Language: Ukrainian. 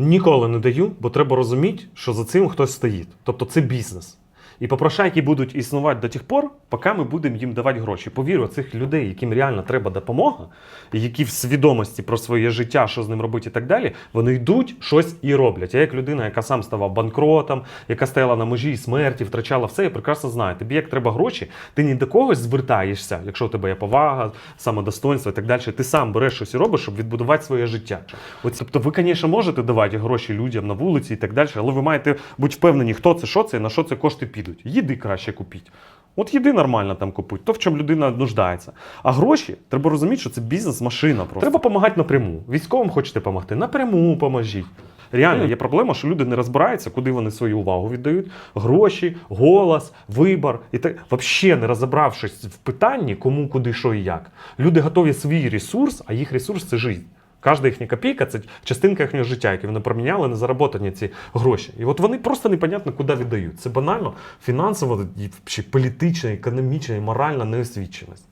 Ніколи не даю, бо треба розуміти, що за цим хтось стоїть. Тобто це бізнес. І попрошайки будуть існувати до тих пор, поки ми будемо їм давати гроші. Повірю, цих людей, яким реально треба допомога, які в свідомості про своє життя, що з ним робити і так далі, вони йдуть щось і роблять. Я як людина, яка сам ставав банкротом, яка стояла на межі смерті, втрачала все, я прекрасно знаю. Тобі як треба гроші, ти ні до когось звертаєшся, якщо у тебе є повага, самодостоинство і так далі. Ти сам береш щось і робиш, щоб відбудувати своє життя. От, тобто, ви, звісно, можете давати гроші людям на вулиці і так далі, але ви маєте бути впевнені, хто це, що це, на що це кошти підуть. Їди краще купіть. От їди нормально там купить, то в чому людина нуждається. А гроші треба розуміти, що це бізнес-машина. Просто треба допомагати напряму. Військовим хочете допомогти, напряму поможіть. Реально є проблема, що люди не розбираються, куди вони свою увагу віддають. Гроші, голос, вибор і так взагалі не розібравшись в питанні, кому, куди, що і як. Люди готові свій ресурс, а їх ресурс це життя. Кожна їхня копійка це частинка їхнього життя, яке вони проміняли на заработані ці гроші. І от вони просто непонятно куди віддають. Це банально фінансово, політична, економічна і моральна неосвіченість.